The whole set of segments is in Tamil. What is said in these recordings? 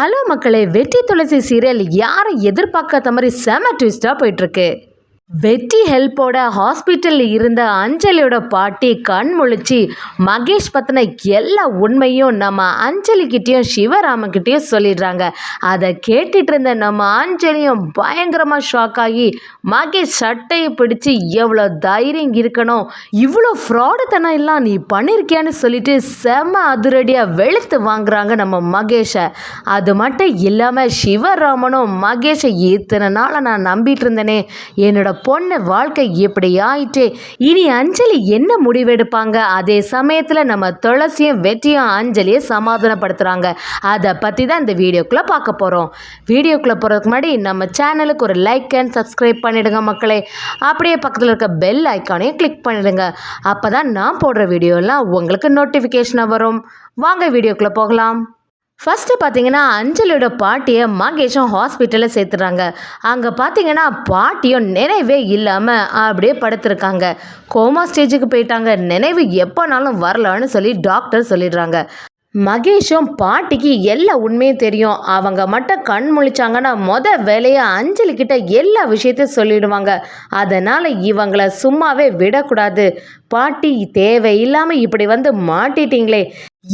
ஹலோ மக்களே வெற்றி துளசி சீரியல் யாரும் எதிர்பார்க்காத மாதிரி செம ட்விஸ்ட்டாக போயிட்டுருக்கு. வெற்றி ஹெல்ப்போட ஹாஸ்பிட்டலில் இருந்த அஞ்சலியோட பாட்டி கண் முழிச்சு மகேஷ் பற்றின எல்லா உண்மையும் நம்ம அஞ்சலிக்கிட்டேயும் சிவராமக்கிட்டேயும் சொல்லிடுறாங்க. அதை கேட்டுட்டு இருந்த நம்ம அஞ்சலியும் பயங்கரமாக ஷாக் ஆகி மகேஷ் சட்டையை பிடிச்சு எவ்வளோ தைரியம் இருக்கணும் இவ்வளோ ஃப்ராடுத்தனம் எல்லாம் நீ பண்ணியிருக்கியான்னு சொல்லிட்டு செம அதிரடியாக வெளுத்து வாங்குறாங்க நம்ம மகேஷை. அது மட்டும் இல்லாமல் சிவராமனும் மகேஷை இத்தனை நாளாக நான் நம்பிட்டு இருந்தேனே என்னோட பொண்ணு வாழ்க்கை இப்படி ஆயிட்டே இனி அஞ்சலி என்ன முடிவெடுப்பாங்க? அதே சமயத்தில் நம்ம துளசியும் வெற்றியும் அஞ்சலியை சமாதானப்படுத்துகிறாங்க அதை பற்றி தான் இந்த வீடியோக்குள்ளே பார்க்க போகிறோம் வீடியோக்குள்ளே போகிறதுக்கு முன்னாடி நம்ம சேனலுக்கு ஒரு லைக் அண்ட் சப்ஸ்கிரைப் பண்ணிவிடுங்க மக்களே. அப்படியே பக்கத்தில் இருக்க பெல் ஐக்கானையும் கிளிக் பண்ணிவிடுங்க அப்போ தான் நான் போடுற வீடியோலாம் உங்களுக்கு நோட்டிஃபிகேஷனாக வரும். வாங்க வீடியோக்குள்ளே போகலாம். ஃபஸ்ட்டு பார்த்தீங்கன்னா அஞ்சலியோட பாட்டியை மகேஷும் ஹாஸ்பிட்டலில் சேர்த்துறாங்க. அங்கே பார்த்தீங்கன்னா பாட்டியும் நினைவே இல்லாமல் அப்படியே படுத்திருக்காங்க. கோமா ஸ்டேஜுக்கு போயிட்டாங்க. நினைவு எப்போனாலும் வரலான்னு சொல்லி டாக்டர் சொல்லிடுறாங்க. மகேஷும் பாட்டிக்கு எல்லா உண்மையும் தெரியும். அவங்க மட்டும் கண் முழிச்சாங்கன்னா மொத வேலையை அஞ்சலி கிட்ட எல்லா விஷயத்தையும் சொல்லிடுவாங்க. அதனால் இவங்கள சும்மாவே விடக்கூடாது. பாட்டி தேவையில்லாமல் இப்படி வந்து மாட்டிட்டீங்களே.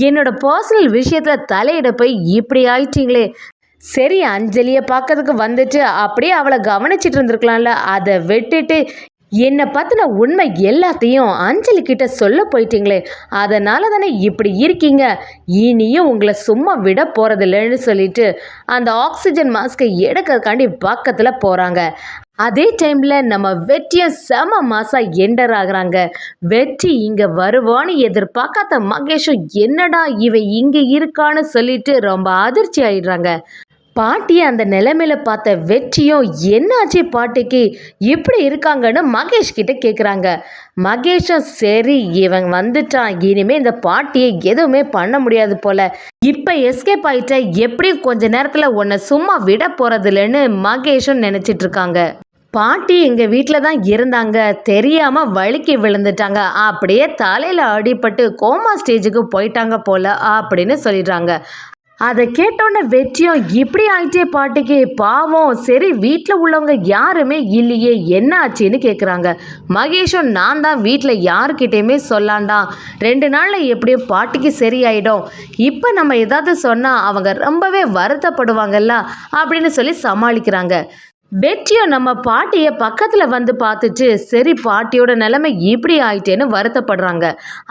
என்னோட பர்சனல் விஷயத்தில் தலையிட போய் இப்படி ஆயிட்டீங்களே. சரி அஞ்சலியை பார்க்கறதுக்கு வந்துட்டு அப்படியே அவளை கவனிச்சிட்டு இருந்திருக்கலாம்ல. அதை விட்டுட்டு என்னை பற்றின உண்மை எல்லாத்தையும் அஞ்சலி கிட்ட சொல்ல போயிட்டீங்களே. அதனால தானே இப்படி இருக்கீங்க. இனியும் உங்களை சும்மா விட போகிறதில்லன்னு சொல்லிட்டு அந்த ஆக்சிஜன் மாஸ்கை எடுக்கிறதுக்காண்டி பக்கத்தில் போகிறாங்க அதே டைமில் நம்ம வெற்றியும் செம மாதம் என்டர் ஆகுறாங்க. வெற்றி இங்கே வருவான்னு எதிர்பார்க்காத மகேஷும் என்னடா இவன் இங்கே இருக்கான்னு சொல்லிட்டு ரொம்ப அதிர்ச்சி ஆயிடுறாங்க. பாட்டியை அந்த நிலைமையில பார்த்த வெற்றியும் என்னாச்சு பாட்டிக்கு? இப்படி இருக்காங்கன்னு மகேஷ் கிட்ட கேட்குறாங்க மகேஷும் சரி இவன் வந்துட்டான். இனிமே இந்த பாட்டியை எதுவுமே பண்ண முடியாது போல. இப்போ எஸ்கேப் ஆயிட்ட. எப்படியும் கொஞ்ச நேரத்தில் உன்னை சும்மா விட போறதில்லன்னு மகேஷும் நினச்சிட்டு இருக்காங்க. பாட்டி எங்கள் வீட்டில் தான் இருந்தாங்க. தெரியாமல் வழுக்கி விழுந்துட்டாங்க. அப்படியே தலையில் அடிபட்டு கோமா ஸ்டேஜுக்கு போயிட்டாங்க போல அப்படின்னு சொல்லிடுறாங்க. அதை கேட்டோன்னே வெற்றியும் இப்படி ஆயிட்டே பாட்டிக்கு. பாவம் சரி வீட்டில் உள்ளவங்க யாருமே இல்லையே என்ன ஆச்சுன்னு கேட்குறாங்க மகேஷும் நான் தான் வீட்டில் யாருக்கிட்டேயுமே சொல்லாண்டா. ரெண்டு நாளில் எப்படியும் பாட்டிக்கு சரியாயிடும். இப்போ நம்ம ஏதாவது சொன்னால் அவங்க ரொம்பவே வருத்தப்படுவாங்கல்ல அப்படின்னு சொல்லி சமாளிக்கிறாங்க. வெற்றியும் நம்ம பாட்டியை பக்கத்தில் வந்து பார்த்துட்டு சரி பாட்டியோட நிலைமை இப்படி ஆயிட்டேன்னு வருத்தப்படுறாங்க.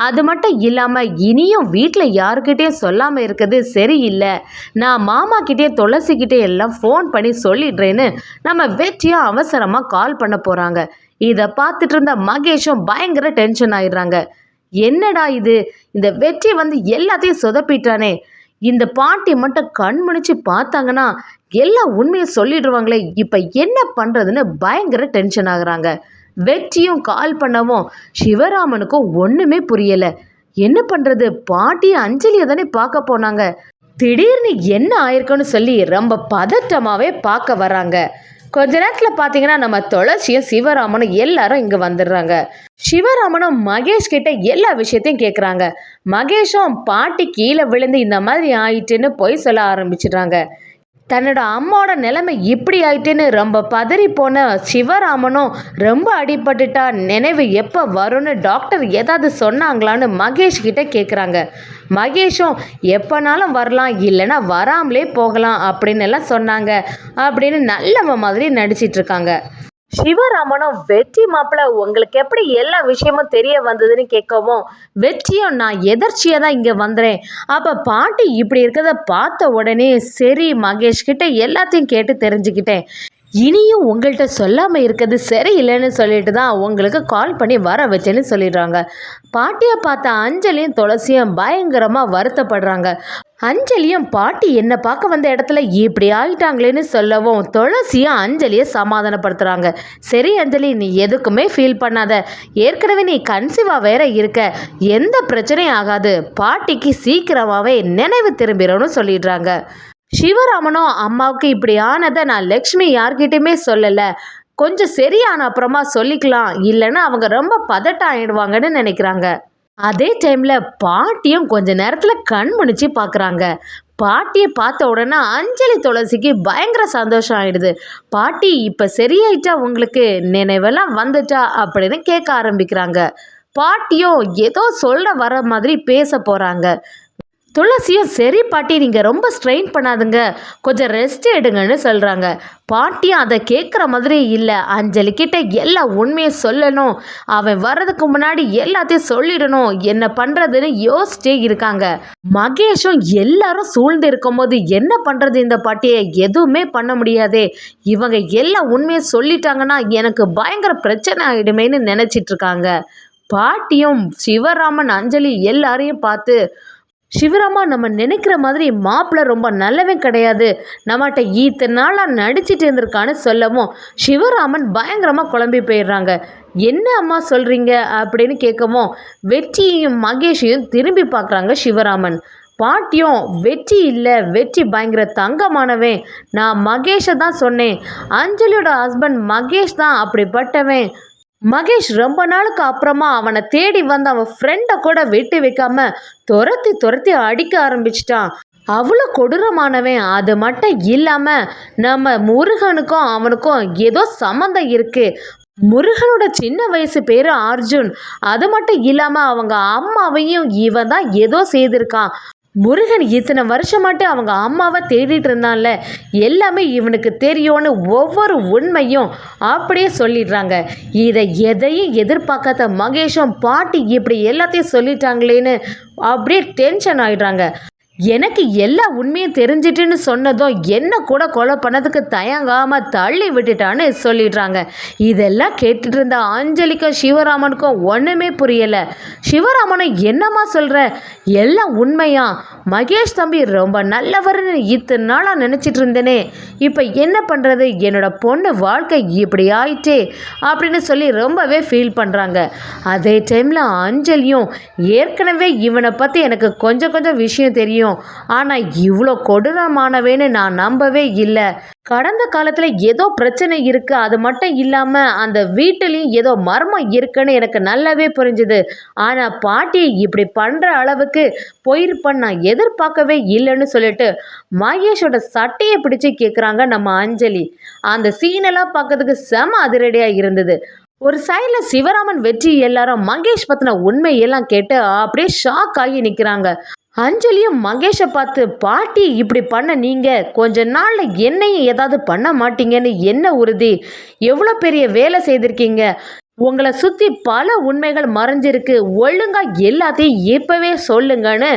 அது மட்டும் இல்லாமல் இனியும் வீட்டில் யாருக்கிட்டேயும் சொல்லாமல் இருக்கிறது சரியில்லை. நான் மாமா கிட்டே துளசிக்கிட்டே எல்லாம் ஃபோன் பண்ணி சொல்லிடுறேன்னு நம்ம வெற்றியும் அவசரமாக கால் பண்ண போகிறாங்க இதை பார்த்துட்டு இருந்த மகேஷும் பயங்கர டென்ஷன் ஆயிடுறாங்க. என்னடா இது? இந்த வெற்றி வந்து எல்லாத்தையும் சொதப்பிட்டானே. இந்த பாட்டி மட்டும் கண் முழிச்சு பார்த்தாங்கன்னா எல்லா உண்மையை சொல்லிடுவாங்களே. இப்போ என்ன பண்ணுறதுன்னு பயங்கர டென்ஷன் ஆகுறாங்க. வெற்றியும் கால் பண்ணவும் சிவராமனுக்கும் ஒன்றுமே புரியலை. என்ன பண்ணுறது பாட்டி அஞ்சலியை தானே பார்க்க போனாங்க. திடீர்னு என்ன ஆயிருக்குன்னு சொல்லி ரொம்ப பதட்டமாகவே பார்க்க வராங்க கொஞ்ச நேரத்தில் பார்த்தீங்கன்னா நம்ம துளசியும் சிவராமனும் எல்லாரும் இங்கே வந்துடுறாங்க. சிவராமனும் மகேஷ் கிட்ட எல்லா விஷயத்தையும் கேட்குறாங்க மகேஷும் பாட்டி கீழே விழுந்து இந்த மாதிரி ஆயிட்டுன்னு பொய் சொல்ல ஆரம்பிச்சிடுறாங்க. தன்னோட அம்மாவோட நிலைமை இப்படி ஆயிட்டுன்னு ரொம்ப பதறி போன சிவராமனும் ரொம்ப அடிபட்டுட்டா நினைவு எப்போ வரும்னு டாக்டர் ஏதாவது சொன்னாங்களான்னு மகேஷ் கிட்ட கேட்குறாங்க மகேஷும் எப்போனாலும் வரலாம் இல்லைன்னா வராமலே போகலாம் அப்படின்னு எல்லாம் சொன்னாங்க. அப்படின்னு நல்லவ மாதிரி நடிச்சிட்டு இருக்காங்க. சிவராமனும் வெற்றி மாப்பிள்ள உங்களுக்கு எப்படி எல்லா விஷயமும் தெரிய வந்ததுன்னு கேட்கவும் வெற்றியும் நான் எதர்ச்சியாக தான் இங்கே வந்துறேன் அப்போ பாட்டி இப்படி இருக்கிறத பார்த்த உடனே சரி மகேஷ் கிட்ட எல்லாத்தையும் கேட்டு தெரிஞ்சுக்கிட்டேன். இனியும் உங்கள்கிட்ட சொல்லாமல் இருக்கிறது சரியில்லைன்னு சொல்லிட்டு தான் உங்களுக்கு கால் பண்ணி வர வச்சேன்னு சொல்லிடுறாங்க. பாட்டியை பார்த்த அஞ்சலியும் துளசியும் பயங்கரமாக வருத்தப்படுறாங்க. அஞ்சலியும் பாட்டி என்னை பார்க்க வந்த இடத்துல இப்படி ஆகிட்டாங்களேன்னு சொல்லவும் துளசியும் அஞ்சலியை சமாதானப்படுத்துகிறாங்க சரி அஞ்சலி நீ எதுக்குமே ஃபீல் பண்ணாத. ஏற்கனவே நீ கன்சீவாக வேற இருக்க. எந்த பிரச்சனையும் ஆகாது. பாட்டிக்கு சீக்கிரமாகவே நினைவு திரும்பிடும்னு சொல்லிடுறாங்க. சிவராமனும் அம்மாவுக்கு இப்படி ஆனதை நான் லக்ஷ்மி யார்கிட்டையுமே சொல்லலை. கொஞ்சம் சரியான அப்புறமா சொல்லிக்கலாம். இல்லைன்னா அவங்க ரொம்ப பதட்டம் ஆயிடுவாங்கன்னு நினைக்கிறாங்க. அதே டைமில் பாட்டியும் கொஞ்ச நேரத்தில் கண் பார்க்குறாங்க பாட்டியை பார்த்த உடனே அஞ்சலி துளசிக்கு பயங்கர சந்தோஷம் ஆயிடுது. பாட்டி இப்போ சரியாயிட்டா உங்களுக்கு நினைவெல்லாம் வந்துட்டா அப்படின்னு கேட்க ஆரம்பிக்கிறாங்க. பாட்டியும் ஏதோ சொல்ல வர மாதிரி பேச போகிறாங்க துளசியும் சரி பாட்டி நீங்கள் ரொம்ப ஸ்ட்ரெயின் பண்ணாதுங்க. கொஞ்சம் ரெஸ்ட் எடுங்கன்னு சொல்கிறாங்க பாட்டியும் அதை கேட்குற மாதிரி இல்லை. அஞ்சலிக்கிட்ட எல்லா உண்மையும் சொல்லணும். அவன் வர்றதுக்கு முன்னாடி எல்லாத்தையும் சொல்லிடணும். என்ன பண்ணுறதுன்னு யோசிச்சே இருக்காங்க. மகேஷும் எல்லாரும் சூழ்ந்து இருக்கும்போது என்ன பண்ணுறது இந்த பாட்டியை? எதுவுமே பண்ண முடியாதே. இவங்க எல்லா உண்மையும் சொல்லிட்டாங்கன்னா எனக்கு பயங்கர பிரச்சனை ஆகிடுமேன்னு நினச்சிட்டு இருக்காங்க. பாட்டியும் சிவராமன் அஞ்சலி எல்லாரையும் பார்த்து சிவராமா நம்ம நினைக்கிற மாதிரி மாப்பிள்ளை ரொம்ப நல்லவன் கிடையாது. நம்மகிட்ட இத்தனை நாளாக நடிச்சிட்டு இருந்திருக்கான்னு சொல்லவும் சிவராமன் பயங்கரமாக குழம்பி போயிடுறாங்க. என்ன அம்மா சொல்கிறீங்க அப்படின்னு கேட்கவும் வெற்றியையும் மகேஷையும் திரும்பி பார்க்குறாங்க சிவராமன். பாட்டியும் வெற்றி இல்லை. வெற்றி பயங்கர தங்கமானவன். நான் மகேஷை தான் சொன்னேன். அஞ்சலியோட ஹஸ்பண்ட் மகேஷ் தான் அப்படிப்பட்டவன். மகேஷ் ரொம்ப நாளுக்கு அப்புறமா அவனை தேடி வந்து அவன் ஃப்ரெண்டை கூட விட்டு வைக்காம துரத்தி துரத்தி அடிக்க ஆரம்பிச்சிட்டான். அவ்வளோ கொடூரமானவன். அது மட்டும் இல்லாமல் நம்ம முருகனுக்கும் அவனுக்கும் ஏதோ சம்மந்தம் இருக்குது முருகனோட சின்ன வயசு பேர் அர்ஜுன். அது மட்டும் இல்லாமல் அவங்க அம்மாவையும் இவன் தான் ஏதோ செய்திருக்கான். முருகன் இத்தனை வருஷமாட்டு அவங்க அம்மாவை தேடிட்டு இருந்தான்ல. எல்லாமே இவனுக்கு தெரியும்னு ஒவ்வொரு உண்மையும் அப்படியே சொல்லிடுறாங்க. இதை எதையும் எதிர்பார்க்காத மகேஷும் பாட்டி இப்படி எல்லாத்தையும் சொல்லிட்டாங்களேன்னு அப்படியே டென்ஷன் ஆகிடுறாங்க எனக்கு எல்லா உண்மையும் தெரிஞ்சிட்டுன்னு சொன்னதும் என்ன கூட கொலை பண்ணதுக்கு தயங்காமல் தள்ளி விட்டுட்டான்னு சொல்லிடுறாங்க. இதெல்லாம் கேட்டுட்டு இருந்த அஞ்சலிக்கும் சிவராமனுக்கும் ஒன்றுமே புரியலை. சிவராமனை என்னம்மா சொல்கிற எல்லாம் உண்மையா? மகேஷ் தம்பி ரொம்ப நல்லவர்னு இத்தனை நாளாக நினச்சிட்டு இருந்தேனே. இப்போ என்ன பண்ணுறது என்னோட பொண்ணு வாழ்க்கை இப்படி ஆயிட்டே அப்படின்னு சொல்லி ரொம்பவே ஃபீல் பண்ணுறாங்க அதே டைமில் அஞ்சலியும் ஏற்கனவே இவனை பற்றி எனக்கு கொஞ்சம் கொஞ்சம் விஷயம் தெரியும். ஆனால் இவ்வளோ கொடூரமானவேன்னு நான் நம்பவே இல்லை. கடந்த காலத்தில் ஏதோ பிரச்சனை இருக்குது அது மட்டும் இல்லாமல் அந்த வீட்டிலையும் ஏதோ மர்மம் இருக்குன்னு எனக்கு நல்லாவே புரிஞ்சுது. ஆனால் பாட்டி இப்படி பண்ணுற அளவுக்கு போயிருப்பேன் நான் எதிர்பார்க்கவே இல்லைன்னு சொல்லிட்டு மகேஷோட சட்டையை பிடிச்சி கேட்குறாங்க நம்ம அஞ்சலி. அந்த சீனெல்லாம் பார்க்கறதுக்கு செம அதிரடியாக இருந்தது. ஒரு சைடில் சிவராமன் வெற்றி எல்லாரும் மகேஷ் பற்றின உண்மையெல்லாம் கேட்டு அப்படியே ஷாக் ஆகி நிற்கிறாங்க அஞ்சலியும் மகேஷை பார்த்து பாட்டி இப்படி பண்ண நீங்கள் கொஞ்ச நாளில் என்னையும் ஏதாவது பண்ண மாட்டீங்கன்னு என்ன உறுதி? எவ்வளோ பெரிய வேலை செய்திருக்கீங்க? உங்களை சுற்றி பல உண்மைகள் மறைஞ்சிருக்கு. ஒழுங்காக எல்லாத்தையும் இப்போவே சொல்லுங்கன்னு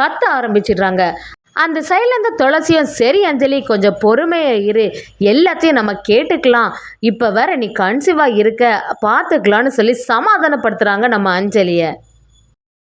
கத்த ஆரம்பிச்சிடுறாங்க. அந்த சைடில் இருந்த துளசியும் சரி அஞ்சலி கொஞ்சம் பொறுமையாக இரு. எல்லாத்தையும் நம்ம கேட்டுக்கலாம். இப்போ வேற நீ கன்சீவாக இருக்க. பார்த்துக்கலான்னு சொல்லி சமாதானப்படுத்துகிறாங்க நம்ம அஞ்சலியை.